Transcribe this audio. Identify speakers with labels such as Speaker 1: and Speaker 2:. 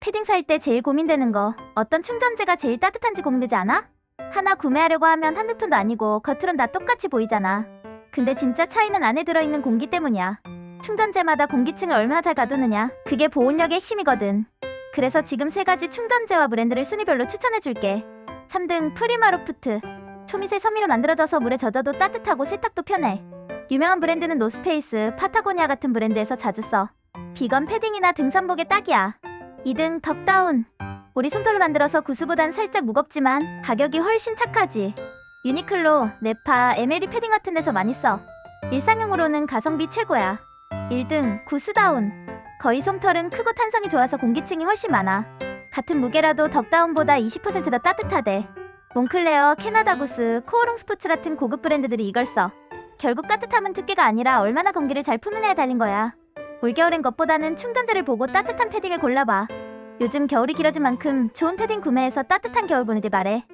Speaker 1: 패딩 살 때 제일 고민되는 거 어떤 충전재가 제일 따뜻한지 고민되지 않아? 하나 구매하려고 하면 한두 톤도 아니고 겉으론 다 똑같이 보이잖아. 근데 진짜 차이는 안에 들어있는 공기 때문이야. 충전재마다 공기층을 얼마나 잘 가두느냐. 그게 보온력의 핵심이거든. 그래서 지금 세 가지 충전재와 브랜드를 순위별로 추천해줄게. 3등 프리마로프트. 초미세 섬유로 만들어져서 물에 젖어도 따뜻하고 세탁도 편해. 유명한 브랜드는 노스페이스, 파타고니아 같은 브랜드에서 자주 써. 비건 패딩이나 등산복에 딱이야. 2등 덕다운. 우리 솜털로 만들어서 구스보단 살짝 무겁지만 가격이 훨씬 착하지. 유니클로, 네파, 에메리 패딩 같은 데서 많이 써. 일상용으로는 가성비 최고야. 1등 구스다운. 거의 솜털은 크고 탄성이 좋아서 공기층이 훨씬 많아. 같은 무게라도 덕다운보다 20%더 따뜻하대. 몽클레어, 캐나다 구스, 코오롱 스포츠 같은 고급 브랜드들이 이걸 써. 결국 따뜻함은 두께가 아니라 얼마나 공기를 잘 푸느냐에 달린 거야. 올겨울엔 것보다는 충전재를 보고 따뜻한 패딩을 골라봐. 요즘 겨울이 길어진 만큼 좋은 패딩 구매해서 따뜻한 겨울 보내길 바래.